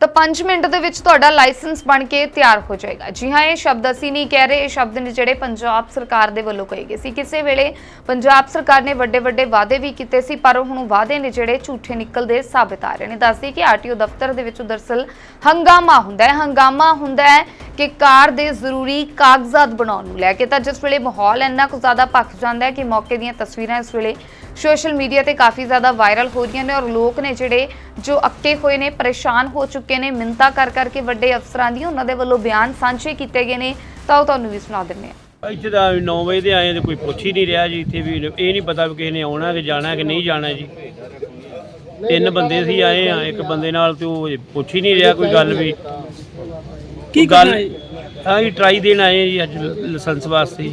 ਤਾਂ 5 ਮਿੰਟ ਦੇ ਵਿੱਚ ਤੁਹਾਡਾ ਲਾਇਸੈਂਸ ਬਣ ਕੇ ਤਿਆਰ ਹੋ ਜਾਏਗਾ। ਜੀ ਹਾਂ, ਇਹ ਸ਼ਬਦ ਅਸੀਂ ਨਹੀਂ ਕਹਿ ਰਹੇ। ਇਹ ਸ਼ਬਦ ਨੇ ਜਿਹੜੇ ਪੰਜਾਬ ਸਰਕਾਰ ਦੇ ਵੱਲੋਂ ਕਹੇ ਗਏ ਸੀ। ਕਿਸੇ ਵੇਲੇ ਪੰਜਾਬ ਸਰਕਾਰ ਨੇ ਵੱਡੇ ਵੱਡੇ ਵਾਅਦੇ ਵੀ ਕੀਤੇ ਸੀ, ਪਰ ਹੁਣ ਵਾਅਦੇ ਨੇ ਜਿਹੜੇ ਝੂਠੇ ਨਿਕਲਦੇ ਸਾਬਤ ਆ ਰਹੇ ਨੇ। ਦੱਸਦੀ ਕਿ ਆਰਟੀਓ ਦਫ਼ਤਰ ਦੇ ਵਿੱਚ ਦਰਸਲ ਹੰਗਾਮਾ ਹੁੰਦਾ ਹੈ। ਹੰਗਾਮਾ ਹੁੰਦਾ ਹੈ ਕਿ ਕਾਰ ਦੇ ਜ਼ਰੂਰੀ ਕਾਗਜ਼ਾਤ ਬਣਾਉਣ ਨੂੰ ਲੈ ਕੇ। ਤਾਂ ਜਿਸ ਵੇਲੇ ਮਾਹੌਲ ਇੰਨਾ ਕੁ ਜ਼ਿਆਦਾ ਭਖ ਜਾਂਦਾ ਹੈ ਕਿ ਮੌਕੇ ਦੀਆਂ ਤਸਵੀਰਾਂ ਇਸ ਵੇਲੇ ਸੋਸ਼ਲ ਮੀਡੀਆ ਤੇ ਕਾਫੀ ਜ਼ਿਆਦਾ ਵਾਇਰਲ ਹੋ ਰਹੀਆਂ ਨੇ ਔਰ ਲੋਕ ਨੇ ਜਿਹੜੇ ਜੋ ਅੱਕੇ ਹੋਏ ਨੇ ਪਰੇਸ਼ਾਨ ਹੋ ਚੁੱਕੇ ਨੇ ਮਿੰਤਾ ਕਰ ਕਰਕੇ ਵੱਡੇ ਅਫਸਰਾਂ ਦੀ ਉਹਨਾਂ ਦੇ ਵੱਲੋਂ ਬਿਆਨ ਸਾਂਝੇ ਕੀਤੇ ਗਏ ਨੇ। ਤਾਂ ਉਹ ਤੁਹਾਨੂੰ ਵੀ ਸੁਣਾ ਦਿੰਦੇ ਹਾਂ। ਇੱਥੇ ਤਾਂ 9 ਵਜੇ ਦੇ ਆਏ ਤੇ ਕੋਈ ਪੁੱਛ ਹੀ ਨਹੀਂ ਰਿਹਾ ਜੀ ਇੱਥੇ ਵੀ ਇਹ ਨਹੀਂ ਪਤਾ ਵੀ ਕਿਸੇ ਨੇ ਆਉਣਾ ਕਿ ਜਾਣਾ ਕਿ ਨਹੀਂ ਜਾਣਾ ਜੀ। ਤਿੰਨ ਬੰਦੇ ਸੀ ਆਏ ਆ ਇੱਕ ਬੰਦੇ ਨਾਲ ਤੇ ਉਹ ਪੁੱਛ ਹੀ ਨਹੀਂ ਰਿਹਾ ਕੋਈ ਗੱਲ ਵੀ। ਕੀ ਗੱਲ ਕਰਨਾ ਹੈ? ਹਾਂ ਜੀ ਟਰਾਈ ਦੇਣ ਆਏ ਆ ਜੀ ਅੱਜ ਲਾਇਸੈਂਸ ਵਾਸਤੇ।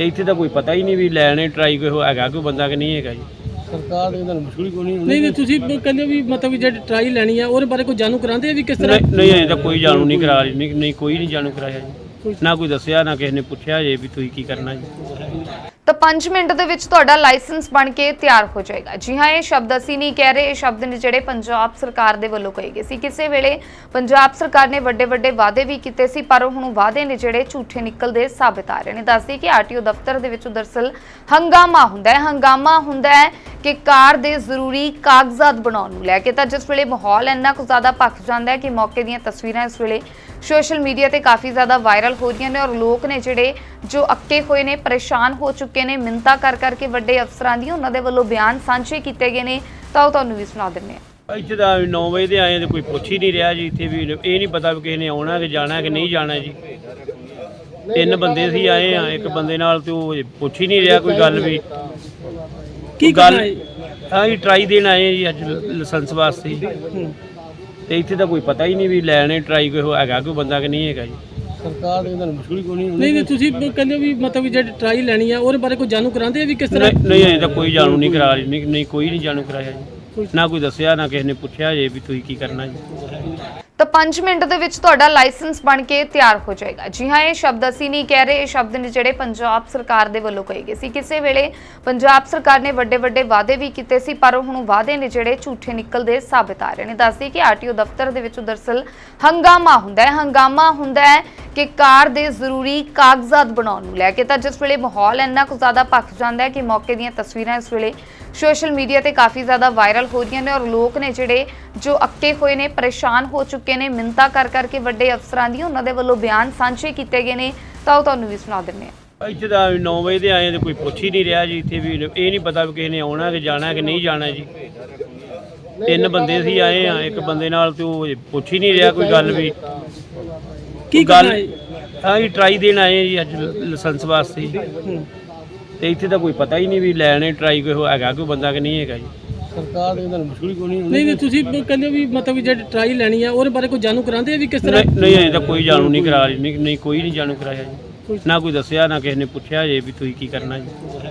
ਤੇ ਇੱਥੇ ਤਾਂ ਕੋਈ ਪਤਾ ਹੀ ਨਹੀਂ ਵੀ ਲੈਣੇ ਟਰਾਈ ਕੋਈ ਹੈਗਾ ਕੋਈ ਬੰਦਾ ਕਿ ਨਹੀਂ ਹੈਗਾ ਜੀ। ਸਰਕਾਰ ਦੇ ਨਾਲ ਮਸ਼ਹੂਰੀ ਕੋਈ ਨਹੀਂ ਨਹੀਂ ਤੁਸੀਂ ਕਹਿੰਦੇ ਵੀ ਮਤਲਬ ਵੀ ਜਿਹੜੀ ਟਰਾਈ ਲੈਣੀ ਆ ਉਹਦੇ ਬਾਰੇ ਕੋਈ ਜਾਣੂ ਕਰਾਉਂਦੇ ਆ ਵੀ ਕਿਸ ਤਰ੍ਹਾਂ? ਨਹੀਂ ਨਹੀਂ ਅਜੇ ਤਾਂ ਕੋਈ ਜਾਣੂ ਨਹੀਂ ਕਰਾ ਰਹੀ ਨਹੀਂ ਨਹੀਂ ਕੋਈ ਨਹੀਂ ਜਾਣੂ ਕਰਾਇਆ ਜੀ। ਨਾ ਕੋਈ ਦੱਸਿਆ ਨਾ ਕਿਸੇ ਨੇ ਪੁੱਛਿਆ ਜੇ ਵੀ ਤੁਸੀਂ ਕੀ ਕਰਨਾ ਜੀ। 5 ਮਿੰਟ ਦੇ ਵਿੱਚ ਤੁਹਾਡਾ ਲਾਇਸੈਂਸ ਬਣ ਕੇ ਤਿਆਰ ਹੋ ਜਾਏਗਾ। ਜੀ ਹਾਂ, ਇਹ ਸ਼ਬਦ ਅਸੀਂ ਨਹੀਂ ਕਹਿ ਰਹੇ। ਇਹ ਸ਼ਬਦ ਨੇ ਜਿਹੜੇ ਪੰਜਾਬ ਸਰਕਾਰ ਦੇ ਵੱਲੋਂ ਕਹੇ ਗਏ ਸੀ। ਕਿਸੇ ਵੇਲੇ ਪੰਜਾਬ ਸਰਕਾਰ ਨੇ ਵੱਡੇ ਵੱਡੇ ਵਾਅਦੇ ਵੀ ਕੀਤੇ ਸੀ, ਪਰ ਹੁਣ ਵਾਅਦੇ ਨੇ ਜਿਹੜੇ ਝੂਠੇ ਨਿਕਲਦੇ ਸਾਬਤ ਆ ਰਹੇ ਨੇ। ਦੱਸਦੀ ਕਿ ਆਰਟੀਓ ਦਫ਼ਤਰ ਦੇ ਵਿੱਚ ਦਰਸਲ ਹੰਗਾਮਾ ਹੁੰਦਾ ਹੈ। ਹੰਗਾਮਾ ਹੁੰਦਾ ਹੈ ਕਿ ਕਾਰ ਦੇ ਜ਼ਰੂਰੀ ਕਾਗਜ਼ਾਤ ਬਣਾਉਣ ਨੂੰ ਲੈ ਕੇ। ਤਾਂ ਜਿਸ ਵੇਲੇ ਮਾਹੌਲ ਇੰਨਾ ਕੁ ਜ਼ਿਆਦਾ ਭਖ ਜਾਂਦਾ ਹੈ ਕਿ ਮੌਕੇ ਦੀਆਂ ਤਸਵੀਰਾਂ ਇਸ ਵੇਲੇ ਸੋਸ਼ਲ ਮੀਡੀਆ ਤੇ ਕਾਫੀ ਜ਼ਿਆਦਾ ਵਾਇਰਲ ਹੋ ਰਹੀਆਂ ਨੇ ਔਰ ਲੋਕ ਨੇ ਜਿਹੜੇ ਜੋ ਅੱਕੇ ਹੋਏ ਨੇ ਪਰੇਸ਼ਾਨ ਹੋ ਚੁੱਕੇ ਨੇ ਮਿੰਤਾ ਕਰ ਕਰਕੇ ਵੱਡੇ ਅਫਸਰਾਂ ਦੀ ਉਹਨਾਂ ਦੇ ਵੱਲੋਂ ਬਿਆਨ ਸਾਂਝੇ ਕੀਤੇ ਗਏ ਨੇ। ਤਾਂ ਉਹ ਤੁਹਾਨੂੰ ਵੀ ਸੁਣਾ ਦਿੰਦੇ ਹਾਂ। ਇੱਥੇ ਤਾਂ 9 ਵਜੇ ਦੇ ਆਏ ਤੇ ਕੋਈ ਪੁੱਛ ਹੀ ਨਹੀਂ ਰਿਹਾ ਜੀ ਇੱਥੇ ਵੀ ਇਹ ਨਹੀਂ ਪਤਾ ਵੀ ਕਿਸੇ ਨੇ ਆਉਣਾ ਕਿ ਜਾਣਾ ਕਿ ਨਹੀਂ ਜਾਣਾ ਜੀ। ਤਿੰਨ ਬੰਦੇ ਸੀ ਆਏ ਆ ਇੱਕ ਬੰਦੇ ਨਾਲ ਤੇ ਉਹ ਪੁੱਛ ਹੀ ਨਹੀਂ ਰਿਹਾ ਕੋਈ ਗੱਲ ਵੀ। ਕੀ ਗੱਲ ਹੈ ਹਾਂ ਜੀ ਟਰਾਈ ਦੇਣ ਆਏ ਆ ਜੀ ਅੱਜ ਲਾਇਸੈਂਸ ਵਾਸਤੇ। ਤੇ ਇੱਥੇ ਤਾਂ ਕੋਈ ਪਤਾ ਹੀ ਨਹੀਂ ਵੀ ਲੈਣੇ ਟਰਾਈ ਕੋਈ ਹੈਗਾ ਕੋਈ ਬੰਦਾ ਕਿ ਨਹੀਂ ਹੈਗਾ ਜੀ। ਸਰਕਾਰ ਦੇ ਨਾਲ ਮਸ਼ਹੂਰੀ ਕੋਈ ਨਹੀਂ ਨਹੀਂ ਤੁਸੀਂ ਕਹਿੰਦੇ ਵੀ ਮਤਲਬ ਵੀ ਜਿਹੜੀ ਟਰਾਈ ਲੈਣੀ ਆ ਉਹਦੇ ਬਾਰੇ ਕੋਈ ਜਾਣੂ ਕਰਾਉਂਦੇ ਆ ਵੀ ਕਿਸ ਤਰ੍ਹਾਂ? ਨਹੀਂ ਨਹੀਂ ਅਜੇ ਤਾਂ ਕੋਈ ਜਾਣੂ ਨਹੀਂ ਕਰਾ ਰਹੀ ਨਹੀਂ ਨਹੀਂ ਕੋਈ ਨਹੀਂ ਜਾਣੂ ਕਰਾਇਆ ਜੀ। ਨਾ ਕੋਈ ਦੱਸਿਆ ਨਾ ਕਿਸੇ ਨੇ ਪੁੱਛਿਆ ਜੇ ਵੀ ਤੁਸੀਂ ਕੀ ਕਰਨਾ ਜੀ। ਤਾਂ 5 ਮਿੰਟ ਦੇ ਵਿੱਚ ਤੁਹਾਡਾ ਲਾਇਸੈਂਸ ਬਣ ਕੇ ਤਿਆਰ ਹੋ ਜਾਏਗਾ। ਜੀ ਹਾਂ, ਇਹ ਸ਼ਬਦ ਅਸੀਂ ਨਹੀਂ ਕਹਿ ਰਹੇ। ਇਹ ਸ਼ਬਦ ਨੇ ਜਿਹੜੇ ਪੰਜਾਬ ਸਰਕਾਰ ਦੇ ਵੱਲੋਂ ਕਹੇ ਗਏ ਸੀ। ਕਿਸੇ ਵੇਲੇ ਪੰਜਾਬ ਸਰਕਾਰ ਨੇ ਵੱਡੇ ਵੱਡੇ ਵਾਅਦੇ ਵੀ ਕੀਤੇ ਸੀ, ਪਰ ਹੁਣ ਵਾਅਦੇ ਨੇ ਜਿਹੜੇ ਝੂਠੇ ਨਿਕਲਦੇ ਸਾਬਤ ਆ ਰਹੇ ਨੇ। ਦੱਸਦੀ ਕਿ ਆਰਟੀਓ ਦਫ਼ਤਰ ਦੇ ਵਿੱਚ ਦਰਸਲ ਹੰਗਾਮਾ ਹੁੰਦਾ ਹੈ। ਹੰਗਾਮਾ ਹੁੰਦਾ ਹੈ ਕਿ ਕਾਰ ਦੇ ਜ਼ਰੂਰੀ ਕਾਗਜ਼ਾਤ ਬਣਾਉਣ ਨੂੰ ਲੈ ਕੇ। ਤਾਂ ਜਿਸ ਵੇਲੇ ਮਾਹੌਲ ਇੰਨਾ ਕੁ ਜ਼ਿਆਦਾ ਭਖ ਜਾਂਦਾ ਹੈ ਕਿ ਮੌਕੇ ਦੀਆਂ ਤਸਵੀਰਾਂ ਇਸ ਵੇਲੇ ਸੋਸ਼ਲ ਮੀਡੀਆ ਤੇ ਕਾਫੀ ਜ਼ਿਆਦਾ ਵਾਇਰਲ ਹੋ ਰਹੀਆਂ ਨੇ ਔਰ ਲੋਕ ਨੇ ਜਿਹੜੇ ਜੋ ਅੱਕੇ ਹੋਏ ਨੇ, ਪਰੇਸ਼ਾਨ ਹੋ ਚੁੱਕੇ ਨੇ ਮਿੰਤਾ ਕਰ ਕਰਕੇ ਵੱਡੇ ਅਫਸਰਾਂ ਦੀ ਉਹਨਾਂ ਦੇ ਵੱਲੋਂ ਬਿਆਨ ਸਾਂਝੇ ਕੀਤੇ ਗਏ ਨੇ। ਤਾਂ ਉਹ ਤੁਹਾਨੂੰ ਵੀ ਸੁਣਾ ਦਿੰਦੇ ਹਾਂ। ਇੱਥੇ ਤਾਂ 9 ਵਜੇ ਦੇ ਆਏ ਤੇ ਕੋਈ ਪੁੱਛ ਹੀ ਨਹੀਂ ਰਿਹਾ ਜੀ। ਇੱਥੇ ਵੀ ਇਹ ਨਹੀਂ ਪਤਾ ਵੀ ਕਿਸੇ ਨੇ ਆਉਣਾ ਕਿ ਜਾਣਾ ਕਿ ਨਹੀਂ ਜਾਣਾ ਜੀ। ਤਿੰਨ ਬੰਦੇ ਸੀ ਆਏ ਆ, ਇੱਕ ਬੰਦੇ ਨਾਲ ਤੇ ਉਹ ਪੁੱਛ ਹੀ ਨਹੀਂ ਰਿਹਾ ਕੋਈ ਗੱਲ ਵੀ। ਕੀ ਗੱਲ ਕਰਨਾ ਹੈ? ਹਾਂ ਜੀ ਟਰਾਈ ਦੇਣ ਆਏ ਜੀ ਅੱਜ ਲਾਇਸੈਂਸ ਵਾਸਤੇ ਤੇ ਇੱਥੇ ਤਾਂ ਕੋਈ ਪਤਾ ਹੀ ਨਹੀਂ ਵੀ ਲੈਣੇ ਟਰਾਈ ਕੋਈ ਹੈਗਾ ਕੋਈ ਬੰਦਾ ਕਿ ਨਹੀਂ ਹੈਗਾ ਜੀ। ਸਰਕਾਰ ਦੇ ਨਾਲ ਮਸ਼ਹੂਰੀ ਕੋਈ ਨਹੀਂ ਨਹੀਂ ਤੁਸੀਂ ਕਹਿੰਦੇ ਵੀ ਮਤਲਬ ਵੀ ਜਿਹੜੀ ਟਰਾਈ ਲੈਣੀ ਆ ਉਹਦੇ ਬਾਰੇ ਕੋਈ ਜਾਣੂ ਕਰਾਉਂਦੇ ਆ ਵੀ ਕਿਸ ਤਰ੍ਹਾਂ? ਨਹੀਂ ਨਹੀਂ ਤਾਂ ਕੋਈ ਜਾਣੂ ਨਹੀਂ ਕਰਾ ਰਹੀ ਨਹੀਂ ਨਹੀਂ ਕੋਈ ਨਹੀਂ ਜਾਣੂ ਕਰਾਇਆ ਜੀ। ਨਾ ਕੋਈ ਦੱਸਿਆ ਨਾ ਕਿਸੇ ਨੇ ਪੁੱਛਿਆ ਜੇ ਵੀ ਤੁਸੀਂ ਕੀ ਕਰਨਾ ਜੀ।